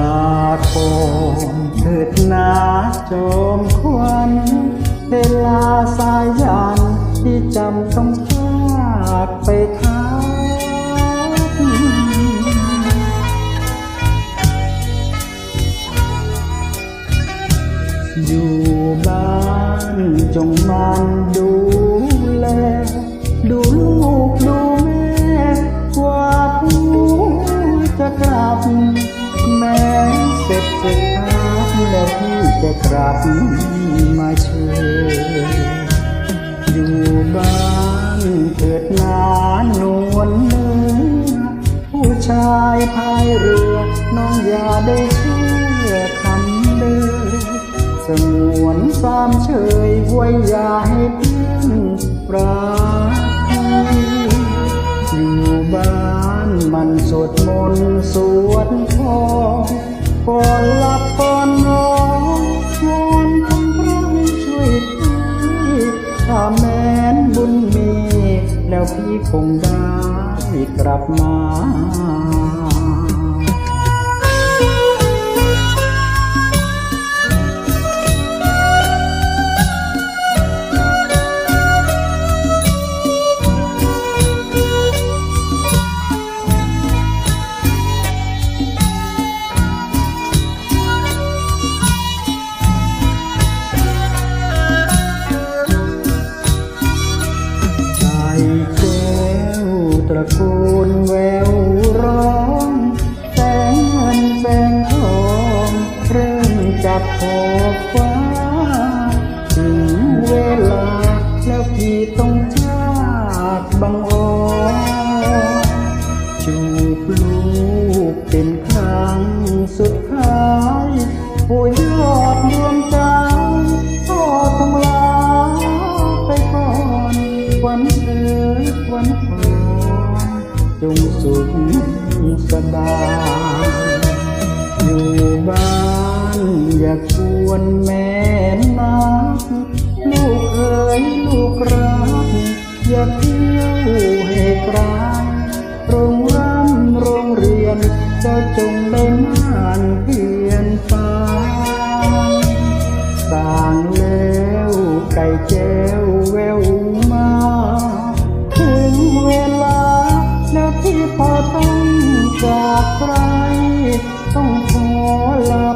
ลาโคมเถิดนาโจมควันเวลาสายยันที่จำต้องจากไปทางอยู่บ้านจงมันดูแล ดูลูกดู จะกลับมาเชิญอยู่บ้านเถิดนานนวลเนื้อผู้ชายพายเรือ น้องอย่าได้เชื่อคำเดินสงวนสามเฉยไว้อย่าให้เพื่อนรักอยู่บ้านมันสวดมนต์สวดพร ก่อนหลับก่อนนอนวอนคำพระช่วยพี่ถ้าแม้นบุญมี แล้วพี่คงได้กลับมา วันเอ๋ยวันพรจงสุขสบายอยู่บ้านอย่าชวนแม่นักลูกเอ๋ยลูกรัก อย่าเที่ยวให้ไกลโรงร่ำโรงเรียน เจ้าจงได้ม่านเพียนฟ้าสร้างแล้วไก่แจ้วแวว แล้วที่พอต้องจากใครต้องขอลา